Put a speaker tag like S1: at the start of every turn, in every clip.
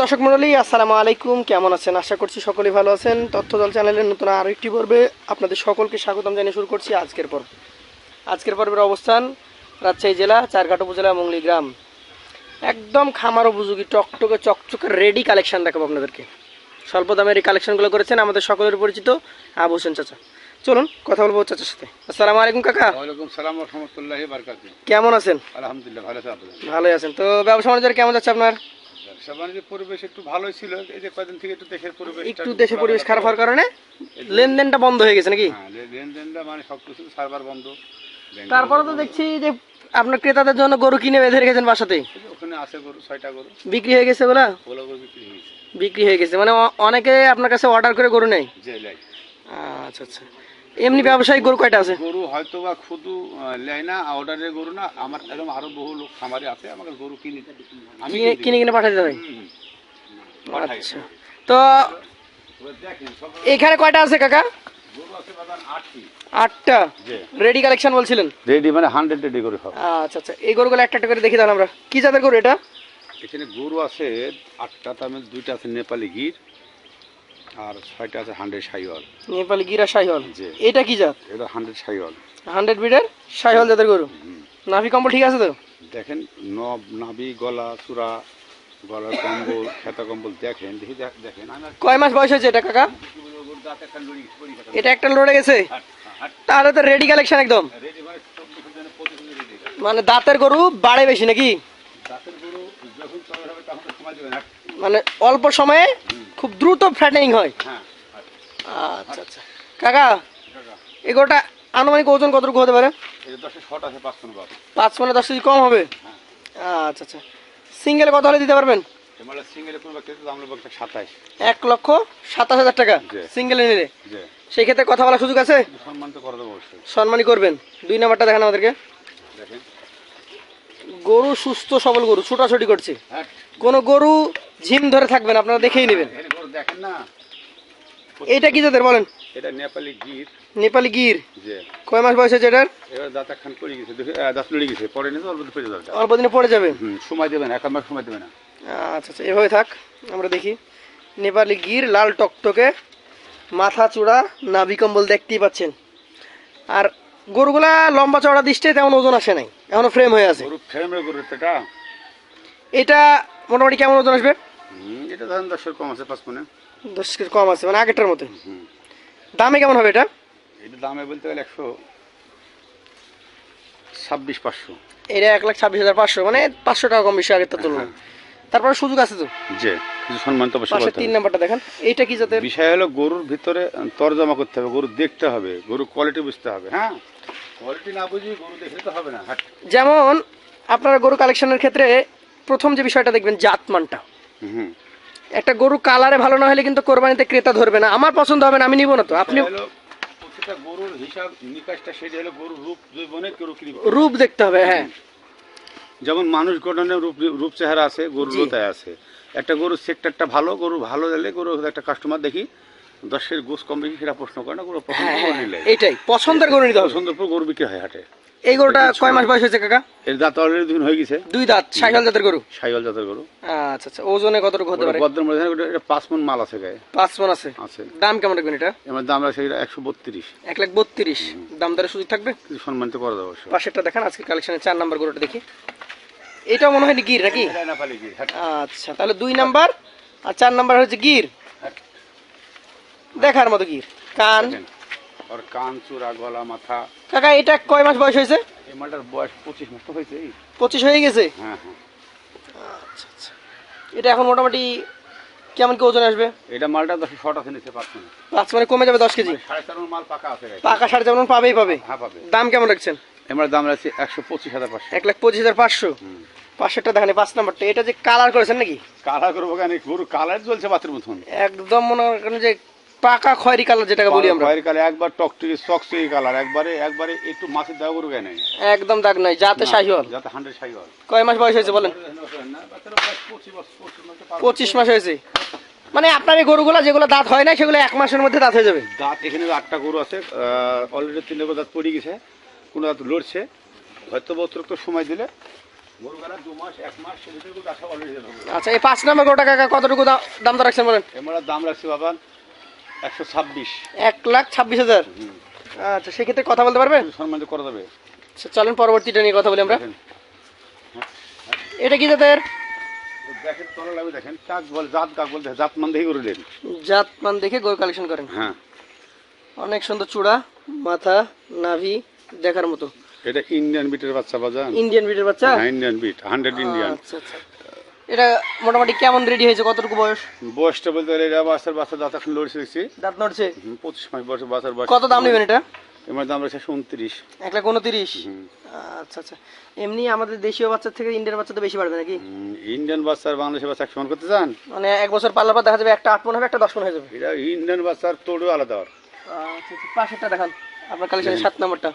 S1: দর্শক মন্ডলী আসসালামু আলাইকুম। কেমন আছেন? আশা করছি সকলেই ভালো আছেন। তথ্য দল চ্যানেলের নতুন আরও একটি পর্বে আপনাদের সকলকে স্বাগতম জানিয়ে শুরু করছি আজকের পর্ব। আজকের পর্বের অবস্থান রাজশাহী জেলা চারঘাট উপজেলা মঙ্গলি গ্রাম। একদম খামার উপযোগী টকটকে চকচকে রেডি কালেকশন দেখাবো আপনাদেরকে। স্বল্প দামের এই কালেকশনগুলো করেছেন আমাদের সকলের পরিচিত আবু হোসেন চাচা। চলুন কথা বলব চাচার সাথে। আসসালামু আলাইকুম কাকা।
S2: ওয়ালাইকুম সালাম রহমতুল্লাহ
S1: কেমন আছেন?
S2: আলহামদুলিল্লাহ ভালো আছে আপনাদের।
S1: ভালোই আছেন। তো ব্যবসা বাণিজ্যের কেমন যাচ্ছে আপনার?
S2: ব্যবসা বাণিজ্যের পরিবেশ একটু ভালোই ছিল এই যে কয়েকদিন থেকে একটু দেশের পরিবেশ
S1: একটু দেশে পরিবেশ খারাপ হওয়ার কারণে লেনদেনটা বন্ধ হয়ে গেছে নাকি?
S2: হ্যাঁ লেনদেনটা মানে সবকিছু সার্ভার বন্ধ।
S1: তারপরে তো দেখছি যে আপনার ক্রেতাদের জন্য গরু কিনে বেঁধে রেখেছেন বাসাতে।
S2: ওখানে আছে গরু ছয়টা গরু।
S1: বিক্রি হয়ে গেছে ওগুলা?
S2: ওগুলো গরু বিক্রি হয়েছে।
S1: বিক্রি হয়ে গেছে। মানে অনেকে আপনার কাছে অর্ডার করে গরু নেই
S2: যে লাই
S1: আচ্ছা আচ্ছা। এমনি ব্যবসায়িক গরু কয়টা আছে?
S2: গরু হয়তো বা শুধু লেয় না অর্ডারের গরু না। আমার এরকম আরও বহু লোক খামারে আছে আমাকে গরু কিনে আমি
S1: কিনে কিনে পাঠাতে
S2: হুম,
S1: আচ্ছা। তো এখানে কয়টা আছে কাকা?
S2: গরু আছে বাজার আটটি।
S1: আটটা? রেডি কালেকশন বলছিলেন?
S2: রেডি মানে হান্ড্রেড রেডি করে
S1: আচ্ছা আচ্ছা। এই গরুগুলো একটা একটা করে দেখি তাহলে আমরা। কি জাতের গরু এটা?
S2: এখানে গরু আছে আটটা তার মধ্যে দুইটা আছে নেপালি গির। আর ছয়টা আছে হান্ড্রেড সাইওয়াল
S1: নেপালি গিরা শাহিওয়াল
S2: জি।
S1: এটা কি জাত?
S2: এটা হান্ড্রেড সাইওয়াল
S1: হান্ড্রেড বিডের শাহিওয়াল জাতের গরু? নাভি কম্বল ঠিক আছে তো?
S2: দেখেন নব নাভি গলা চূড়া গলার কম্বল খেতা কম্বল দেখেন দেখি দেখেন
S1: কয় মাস বয়স হয়েছে এটা কাকা। এটা একটা লড়ে গেছে? তাহলে তো রেডি কালেকশন একদম।
S2: মানে
S1: দাঁতের গরু বাড়ে বেশি নাকি। মানে অল্প সময়ে খুব দ্রুত ফ্যাটেনিং হয়।
S2: হ্যাঁ
S1: আচ্ছা আচ্ছা। কাকা গরুটা আনুমানিক ওজন কতটুকু হতে পারে?
S2: পাঁচ
S1: মানে দশ কেজি কম হবে? আচ্ছা আচ্ছা। সিঙ্গেলে কত হলে দিতে পারবেন? এক লক্ষ সাতাশ হাজার টাকা সিঙ্গেলে নিলে? সেই ক্ষেত্রে কথা বলার সুযোগ আছে?
S2: সম্মান তো করে দেবো অবশ্যই।
S1: সম্মানই করবেন। দুই নাম্বারটা দেখান আমাদেরকে।
S2: দেখেন।
S1: গরু সুস্থ সবল গরু ছোটাছুটি করছে।
S2: হ্যাঁ।
S1: কোনো গরু ঝিম ধরে থাকবেন আপনারা দেখেই নেবেন।
S2: দেখেন না?
S1: এইটা কি জাতের বলেন?
S2: এটা নেপালি গির।
S1: নেপালি গির। কয় মাস বয়স হয়েছে এটার?
S2: এবার দাঁত একখান পড়ে গেছে দাঁত লড়ে গেছে পরে নিয়ে অল্প পড়ে যাবে।
S1: অল্প দিনে পড়ে যাবে?
S2: সময় দেবে না এক মাস সময় দেবে না।
S1: আচ্ছা আচ্ছা এভাবে থাক আমরা দেখি। নেপালি গির লাল টকটকে মাথা চূড়া নাভি কম্বল দেখতেই পাচ্ছেন। আর গরুগুলা লম্বা চড়া দৃষ্টে তেমন ওজন আসে নাই এখনও ফ্রেম হয়ে আছে।
S2: ফ্রেমের গরু এটা?
S1: এটা মোটামুটি কেমন ওজন আসবে?
S2: এটা ধরেন দশের কম আছে পাঁচ মনে।
S1: দশ কেজি কম আছে মানে আগেরটার মতো। দামে কেমন হবে এটা?
S2: এটা দামে বলতে গেলে একশো ছাব্বিশ পাঁচশো।
S1: এটা এক লাখ ছাব্বিশ হাজার পাঁচশো মানে পাঁচশো টাকা কম বেশি আগের তুলনায়। তারপরে সুযোগ আছে তো?
S2: যে কিছু
S1: পাশে তিন। নাম্বারটা দেখেন এইটা কি জাতের?
S2: বিষয় হলো গরুর ভিতরে তরজমা করতে হবে গরু দেখতে হবে গরু কোয়ালিটি বুঝতে হবে হ্যাঁ? কোয়ালিটি না বুঝি গরু দেখলে তো হবে না
S1: যেমন আপনারা গরু কালেকশনের ক্ষেত্রে প্রথম যে বিষয়টা দেখবেন জাতমানটা।
S2: হুম
S1: একটা গরু কালারে ভালো না হলে কিন্তু কোরবানিতে ক্রেতা ধরবে না। আমার পছন্দ হবে না আমি নিব না তো। আপনি
S2: গরুর হিসাব নিকাশটা সেটা হলো গরুর রূপ গরু
S1: রূপ দেখতে হবে হ্যাঁ।
S2: যেমন মানুষ গঠনের রূপ রূপ চেহারা আছে
S1: জি।
S2: লোতায় আছে। একটা গরুর সেক্টরটা ভালো গরু ভালো দিলে গরু একটা কাস্টমার দেখি দশের গোস কম বেশি সেটা প্রশ্ন করে না গরু পছন্দ
S1: হ্যাঁ
S2: করে
S1: হ্যাঁ
S2: নিলে।
S1: এইটাই পছন্দের গরু নিতে হবে।
S2: পছন্দের পর গরু বিক্রি হয় হাটে।
S1: এই গরুটা কয় মাস বয়স হয়েছে কাকা?
S2: এর দাঁত অলরেডি দুদিন হয়ে গেছে।
S1: দুই দাঁত সাইকেল জাতের গরু?
S2: সাইওয়াল জাতের গরু।
S1: আচ্ছা আচ্ছা ওজনে কতটুকু হতে পারে?
S2: বদ্রের মধ্যে এটা পাঁচ মন মাল আছে গায়ে।
S1: পাঁচ মন আছে।
S2: আছে।
S1: দাম কেমন রাখবেন এটা?
S2: এবার দাম আছে এটা একশো বত্রিশ।
S1: এক লাখ বত্রিশ। দাম দরে সুযোগ থাকবে?
S2: কিছু সম্মানিত করে দেবো অবশ্য
S1: পাশেরটা দেখান আজকে কালেকশনের চার নাম্বার গরুটা দেখি। এটাও মনে হয় গির নাকি?
S2: এটা হাট।
S1: আচ্ছা তাহলে দুই নাম্বার আর চার নাম্বার হচ্ছে গির। দেখার মতো গির। কান
S2: ওর কান চূড়া গলা মাথা।
S1: কাকা এটা কয় মাস বয়স হয়েছে?
S2: এই মালটার বয়স পঁচিশ মাস তো হয়েছে।
S1: পঁচিশ হয়ে গেছে?
S2: হ্যাঁ হ্যাঁ।
S1: আচ্ছা আচ্ছা। এটা এখন মোটামুটি কেমন কি ওজন আসবে?
S2: এটা মালটা দশ শট আছে নিচে পাঁচ মন।
S1: পাঁচ মানে কমে যাবে দশ কেজি?
S2: সাড়ে চার মাল পাকা আছে
S1: পাকা সাড়ে যেমন পাবেই পাবে।
S2: হ্যাঁ পাবে।
S1: দাম কেমন রাখছেন?
S2: এবার দাম রাখছে একশো পঁচিশ হাজার পাঁচশো।
S1: এক লাখ পঁচিশ হাজার পাঁচশো। পাঁচশোটা দেখেন পাঁচ নাম্বারটা। এটা যে কালার করেছেন নাকি?
S2: কালার করব কেন? গরু কালার জ্বলছে বাতের মতন।
S1: একদম মনে করেন যে পাকা খয়েরি কালার যেটাকে বলি আমরা।
S2: খয়েরি কালার একবার টকটকি চকচকি কালার। একবারে একবারে একটু মাছের দেওয়া গরু গায়ে নেই
S1: একদম দাগ নাই যাতে শাহিওয়াল
S2: যাতে হান্ড্রেড সাই হয়
S1: কয় মাস বয়স হয়েছে বলেন? পঁচিশ মাস হয়েছে। মানে আপনার এই গরুগুলো যেগুলো দাঁত হয় না সেগুলো এক মাসের মধ্যে দাঁত হয়ে যাবে।
S2: দাঁত এখানে আটটা গরু আছে। অলরেডি তিনটে গরু দাঁত পড়ে গেছে। কোনো দাঁত লড়ছে। হয়তো বা অতিরিক্ত সময় দিলে।
S1: আচ্ছা এই পাঁচ নম্বর গোটা কাকা কতটুকু দাম দাম রাখছেন বলেন?
S2: আমরা দাম রাখছি বাবা একশো ছাব্বিশ।
S1: এক লাখ ছাব্বিশ হাজার। আচ্ছা সেক্ষেত্রে কথা বলতে পারবেন
S2: সম্মান করা যাবে।
S1: আচ্ছা, চলেন পরবর্তীটা নিয়ে কথা বলি আমরা। এটা কি
S2: দেখেন তলা লাগবে দেখেন কাক বলে জাত কাক জাত মান দেখে দেন
S1: জাত মান দেখে গরু কালেকশন করেন।
S2: হ্যাঁ।
S1: অনেক সুন্দর চূড়া মাথা নাভি দেখার মতো।
S2: এটা ইন্ডিয়ান বিটের বাচ্চা বাজান?
S1: ইন্ডিয়ান ব্রিডের বাচ্চা?
S2: হ্যাঁ ইন্ডিয়ান বিট হান্ড্রেড ইন্ডিয়ান
S1: আচ্ছা আচ্ছা। এটা মোটামুটি কেমন রেডি হয়েছে? কতটুকু বয়স?
S2: বয়সটা বলতে গেলে এটা বাচ্চার বাচ্চা দাঁত এখন লড়ছে দেখছি।
S1: দাঁত নড়ছে?
S2: পঁচিশ মাস বয়সে বাচ্চার বয়স
S1: কত দাম নেবেন এটা?
S2: এবার দাম রয়েছে উনত্রিশ।
S1: এক লাখ উনত্রিশ? আচ্ছা আচ্ছা। এমনি আমাদের দেশীয় বাচ্চার থেকে ইন্ডিয়ান বাচ্চা তো বেশি বাড়বে নাকি?
S2: ইন্ডিয়ান বাচ্চা আর বাংলাদেশের বাচ্চা এক সমান করতে চান?
S1: মানে এক বছর পাল্লার পর দেখা যাবে একটা আট মন হবে একটা দশ মন হয়ে যাবে।
S2: এটা ইন্ডিয়ান বাচ্চার তোড়ও আলাদা। আর
S1: আচ্ছা আচ্ছা। পাশেরটা দেখান। আপনার কালেকশনের সাত নম্বরটা।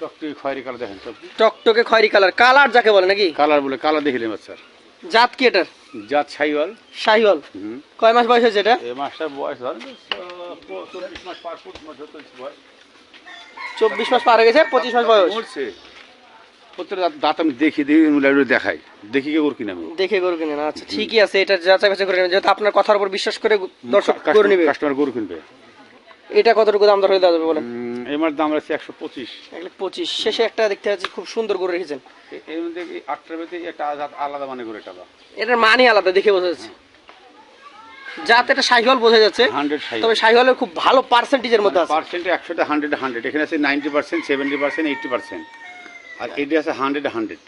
S2: চকটি খয়েরি কালার দেখেন
S1: টকটকে খয়েরি কালার। কালার যাকে বলে নাকি?
S2: কালার বলে কালার দেখিলেন বাচ্চার
S1: জাত কি এটার?
S2: জাত ছাইওয়াল
S1: শাহিওয়াল। কয় মাস বয়স হয়েছে এটা?
S2: এই মাসটার বয়স ধরেন চল্লিশ মাস পার মাস বয়স।
S1: চব্বিশ মাস পার হয়ে গেছে পঁচিশ মাস বয়স।
S2: মরছে। দাঁত- আমি দেখি দেখি দেখাই। দেখি কে কিনা আমি।
S1: দেখে গরু কিনেন আচ্ছা ঠিকই আছে এটা যাচাই বাছাই করে নেবেন যেহেতু আপনার কথার উপর বিশ্বাস করে দর্শক করে নেবে।
S2: কাস্টমার গরু কিনবে।
S1: এটা কতটুকু দাম দর হয়ে দেওয়া যাবে বলেন?
S2: মাস দাম রাখছি একশো পঁচিশ।
S1: পঁচিশ। শেষে একটা দেখতে পাচ্ছি খুব সুন্দর করে রেখেছেন।
S2: এর মধ্যে আটটার মধ্যে একটা আলাদা মানে করে টাকা
S1: এটার মানে আলাদা দেখে বোঝা যাচ্ছে। যাতে এটা শাহিওয়াল বোঝা যাচ্ছে তবে শাহিওয়ালের খুব ভালো পার্সেন্টেজের মধ্যে আছে।
S2: পার্সেন্টে একশোতে হান্ড্রেড হান্ড্রেড এখানে আছে ninety percent seventy percent eighty percent আর এটি আছে হান্ড্রেড হান্ড্রেড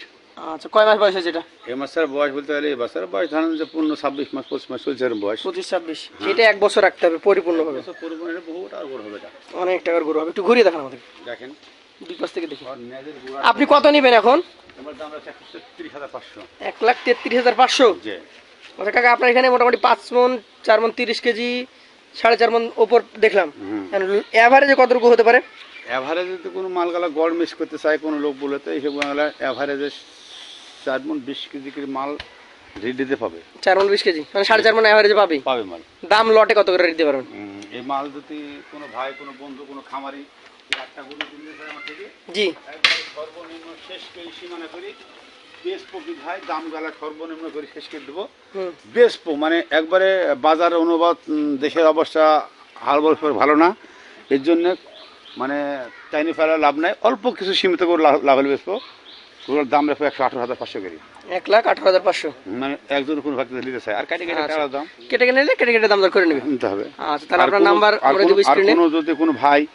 S1: আচ্ছা কয় মাস বয়স হয়েছে এটা?
S2: এই মাসের বয়স বলতে গেলে এই মাসের বয়স ধরেন যে পূর্ণ ছাব্বিশ মাস পঁচিশ মাস চলছে এরকম বয়স।
S1: পঁচিশ ছাব্বিশ। সেটা এক বছর রাখতে হবে পরিপূর্ণভাবে।
S2: বছর পরিমাণে বহুত আর বড় হবে এটা।
S1: অনেক টাকার গরু হবে। একটু ঘুরিয়ে দেখান আমাদের।
S2: দেখেন।
S1: দুই পাশ থেকে দেখি। আপনি কত নেবেন এখন?
S2: এবার দাম আছে একশো তিরিশ হাজার পাঁচশো।
S1: এক লাখ তেত্রিশ হাজার পাঁচশো?
S2: যে
S1: আচ্ছা কাকা আপনার এখানে মোটামুটি পাঁচ মন চার মন তিরিশ কেজি সাড়ে চার মন ওপর দেখলাম।
S2: হুম।
S1: অ্যাভারেজে কতটুকু হতে পারে?
S2: অ্যাভারেজে যদি কোনো মালগালা গড় মিস করতে চায় কোনো লোক বলে তো এইসব মালগালা অ্যাভারেজে চার মন বিশ কেজি করে মাল রেডিতে পাবে।
S1: চার মন বিশ কেজি? মানে সাড়ে চার মন অ্যাভারেজে পাবে?
S2: পাবে মাল।
S1: দাম লটে কত করে দিতে পারবেন?
S2: এই মাল যদি কোনো ভাই কোনো বন্ধু কোনো খামারি একটা গরু কিনতে চায় আমার থেকে
S1: জি।
S2: সর্বনিম্ন শেষ সীমানা করি ভাই দাম গালা সর্বনিম্ন করে শেষ করে দেবো।
S1: হুম।
S2: বেশ মানে একবারে বাজার অনুবাদ দেশের অবস্থা হাল বলফের ভালো না। এর জন্য মানে চাইনি ফেলা লাভ নাই। অল্প কিছু সীমিত করে লাভ লাভ বেসবো ওগুলোর দাম রাখব একশো আঠারো হাজার পাঁচশো করে।
S1: এক লাখ আঠারো হাজার পাঁচশো।
S2: মানে একজন কোনো ভাগতে নিতে চায় আর কাটে কেটে
S1: আচ্ছা।
S2: দাম?
S1: কেটে কেটে নিলে কেটে কেটে দাম দর করে নেবে।
S2: নিতে হবে।
S1: আচ্ছা তাহলে আপনার নাম্বার করে দেবো স্ক্রিনে
S2: কোনো যদি কোনো ভাই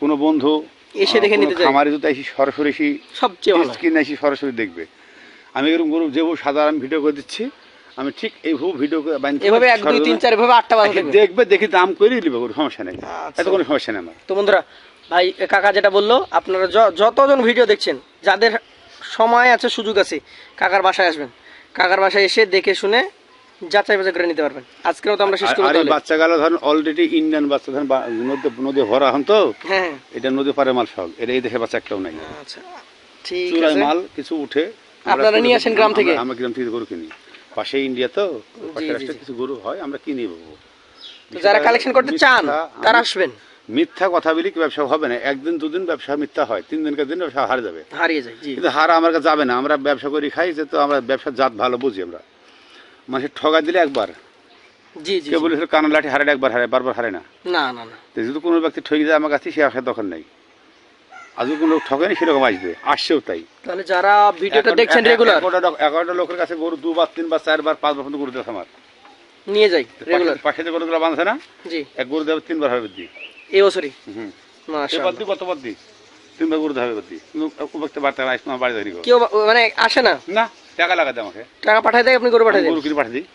S2: কোনো বন্ধু
S1: এসে দেখে নিতে চায়।
S2: খামারে যদি এসে সরাসরি
S1: সবচেয়ে ভালো।
S2: স্ক্রিনে এসে সরাসরি দেখবে। আমি এরকম গরু যেভাবে সাধারণ ভিডিও করে দিচ্ছি। আমি ঠিক এইভাবে ভিডিও করে বানিয়ে
S1: এভাবে এক দুই তিন চার এভাবে আটটা বাজা দেখবে
S2: দেখি দাম করে নিবে কোনো সমস্যা নেই।
S1: আচ্ছা।
S2: এত কোনো সমস্যা নেই আমার।
S1: তো বন্ধুরা ভাই কাকা যেটা বলল আপনারা য- যতজন ভিডিও দেখছেন যাদের সময় আছে সুযোগ আছে। কাকার বাসায় আসবেন। কাকার বাসায় এসে দেখে শুনে যাচাই বাছাই করে নিতে পারবেন। আজকেও তো আমরা শেষ করব তাহলে।
S2: বাচ্চা গেল ধরেন অলরেডি ইন্ডিয়ান বাচ্চা ধরেন নদী নদী ভরা হন তো
S1: হ্যাঁ।
S2: এটা নদী পারে মাল সব। এটা এই দেখে বাচ্চা একটাও নাই।
S1: আচ্ছা ঠিক আছে।
S2: মাল কিছু উঠে
S1: আপনারা নিয়ে আসেন গ্রাম থেকে?
S2: আমরা গ্রাম থেকে গরু কিনি। পাশে ইন্ডিয়া তো পাশে রাষ্ট্রে কিছু গরু হয় আমরা কিনি
S1: যারা কালেকশন করতে চান তারা আসবেন।
S2: মিথ্যা কথা বলি কি ব্যবসা হবে না? একদিন দুদিন ব্যবসা মিথ্যা হয় তিন দিনকার দিন ব্যবসা হারে যাবে।
S1: হারিয়ে যায়
S2: কিন্তু হারা আমার কাছে যাবে না আমরা ব্যবসা করি খাই যে তো আমরা ব্যবসার জাত ভালো বুঝি আমরা। মানুষের ঠগা দিলে একবার।
S1: জি জি
S2: কেউ বলে কানা লাঠি হারে একবার হারে বারবার হারে না।
S1: না না না।
S2: যদি কোনো ব্যক্তি ঠকে যায় আমার কাছে সে আসার দরকার নেই। যদি কোনো লোক ঠকেনি সেরকম আসবে আসছেও তাই।
S1: তাহলে যারা ভিডিওটা দেখছেন রেগুলার
S2: এগারোটা লোকের কাছে গরু দুবার তিনবার চারবার পাঁচবার পর্যন্ত গরু দেয় আমার।
S1: নিয়ে যাই রেগুলার
S2: পাশে- যে গরুগুলো বাঁধছে না
S1: জি।
S2: এক গরু দেবে তিনবার হবে দি
S1: এই বছরই?
S2: হুম।
S1: মাশাআল্লাহ।
S2: এবার দি কতবার দি। তিনবার গরু দেবে দি। কিন্তু বার্তা আসবে আমার বাড়ি ধরি
S1: কেউ মানে আসে না?
S2: না টাকা লাগাতে আমাকে।
S1: টাকা পাঠায় দেয় আপনি গরু পাঠায় দেন?
S2: গরু কিনে পাঠিয়ে দিই।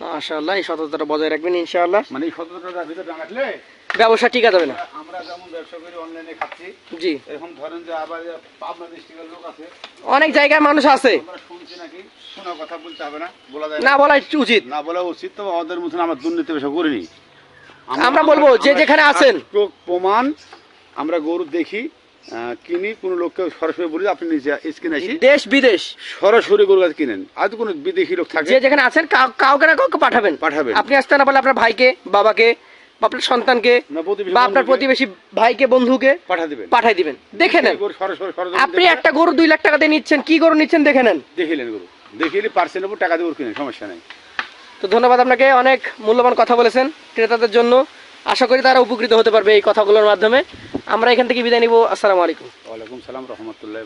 S1: মাশাআল্লাহ এই সততাটা বজায় রাখবেন ইনশাআল্লাহ।
S2: মানে এই সতেরোটার ভিতরে না রাখলে
S1: ব্যবসা ঠিক যাবে না?
S2: আমরা যেমন ব্যবসা করি অনলাইনে খাচ্ছি।
S1: জি।
S2: এরকম ধরেন যে আবার পাবনা ডিস্ট্রিক্টের লোক আছে।
S1: অনেক জায়গায় মানুষ আছে।
S2: আমরা শুনছি নাকি শোনা কথা বলতে হবে না বলা যায়
S1: না। বলাই উচিত।
S2: না বলা উচিত তো ওদের মতন আমরা দুর্নীতি ব্যবসা করিনি।
S1: আমরা বলব যে যেখানে আছেন।
S2: প্রমাণ আমরা গরু দেখি কিনি কোনো লোককে সরাসরি বলি আপনি নিজে স্কিন আসি।
S1: দেশ বিদেশ।
S2: সরাসরি গরু গাছ কিনেন। আজ কোনো বিদেশি লোক থাকে
S1: যে যেখানে আছেন কাউকে না কাউকে পাঠাবেন।
S2: পাঠাবেন।
S1: আপনি আসতে না পারলে আপনার ভাইকে বাবাকে আপনার সন্তানকে বা আপনার প্রতিবেশী ভাইকে বন্ধুকে পাঠাই দিবেন। দেখে নেন। আপনি একটা গরু দুই লাখ টাকা দিয়ে নিচ্ছেন কি গরু নিচ্ছেন দেখে নেন।
S2: দেখিলেন গরু। দেখিলে পার্সেন্ট টাকা দিয়ে গরু কিনেন সমস্যা নেই।
S1: তো ধন্যবাদ, আপনাকে অনেক মূল্যবান কথা বলেছেন ক্রেতাদের জন্য। আশা করি তারা উপকৃত হতে পারবে এই কথাগুলোর মাধ্যমে। আমরা এখান থেকে বিদায় নিব। আসসালামু আলাইকুম।
S2: ওয়ালাইকুম সালাম, রহমতুল্লাহ